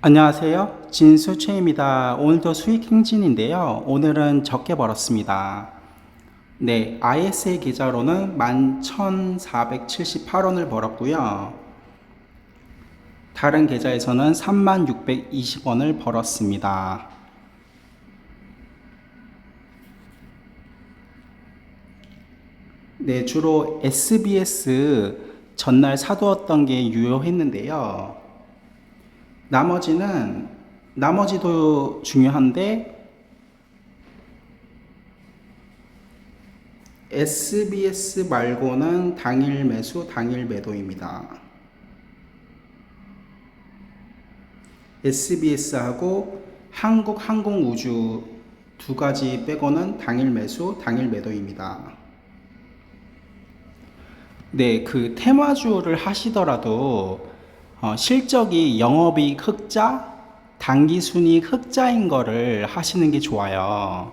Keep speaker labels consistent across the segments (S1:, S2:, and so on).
S1: 안녕하세요. 진수채입니다. 오늘도 수익 행진인데요. 오늘은 적게 벌었습니다. 네, ISA 계좌로는 11,478원을 벌었고요. 다른 계좌에서는 3620원을 벌었습니다. 네, 주로 SBS 전날 사두었던 게 유효했는데요. 나머지는 나머지도 중요한데 SBS 말고는 당일 매수, 당일 매도입니다. SBS하고 한국항공우주 두 가지 빼고는 당일 매수, 당일 매도입니다. 네, 그 테마주를 하시더라도 어, 실적이 영업이익 흑자, 당기순이익 흑자인 거를 하시는 게 좋아요.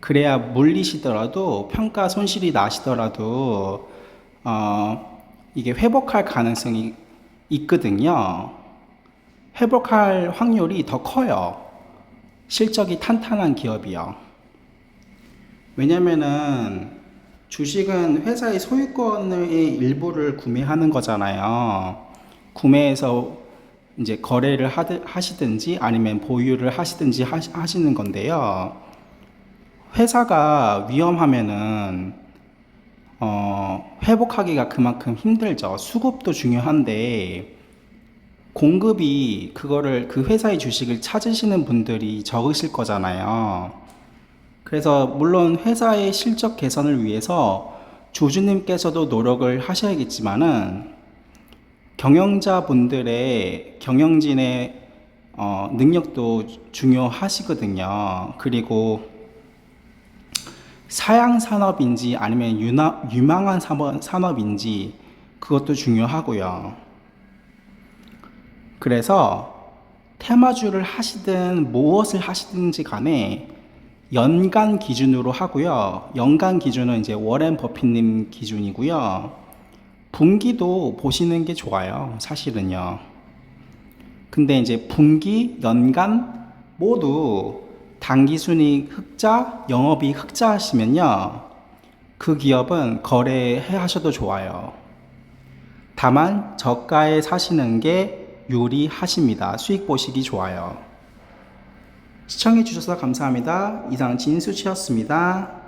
S1: 그래야 물리시더라도 평가 손실이 나시더라도 어, 이게 회복할 가능성이 있거든요. 회복할 확률이 더 커요. 실적이 탄탄한 기업이요. 왜냐면은 주식은 회사의 소유권의 일부를 구매하는 거잖아요. 구매해서 이제 거래를 하시든지 아니면 보유를 하시든지 하시, 하시는 건데요. 회사가 위험하면은 어, 회복하기가 그만큼 힘들죠. 수급도 중요한데 공급이 그거를 그 회사의 주식을 찾으시는 분들이 적으실 거잖아요. 그래서 물론 회사의 실적 개선을 위해서 조주님께서도 노력을 하셔야겠지만은 경영자분들의 경영진의 어, 능력도 중요하시거든요. 그리고 사양 산업인지 아니면 유나, 유망한 산업, 산업인지 그것도 중요하고요. 그래서 테마주를 하시든 무엇을 하시든지 간에 연간 기준으로 하고요. 연간 기준은 이제 워렌 버핏님 기준이고요. 분기도 보시는 게 좋아요. 사실은요. 근데 이제 분기, 연간 모두 당기순이익 흑자, 영업이익 흑자 하시면요. 그 기업은 거래해 하셔도 좋아요. 다만 저가에 사시는 게 유리하십니다. 수익 보시기 좋아요. 시청해 주셔서 감사합니다. 이상 진수치였습니다.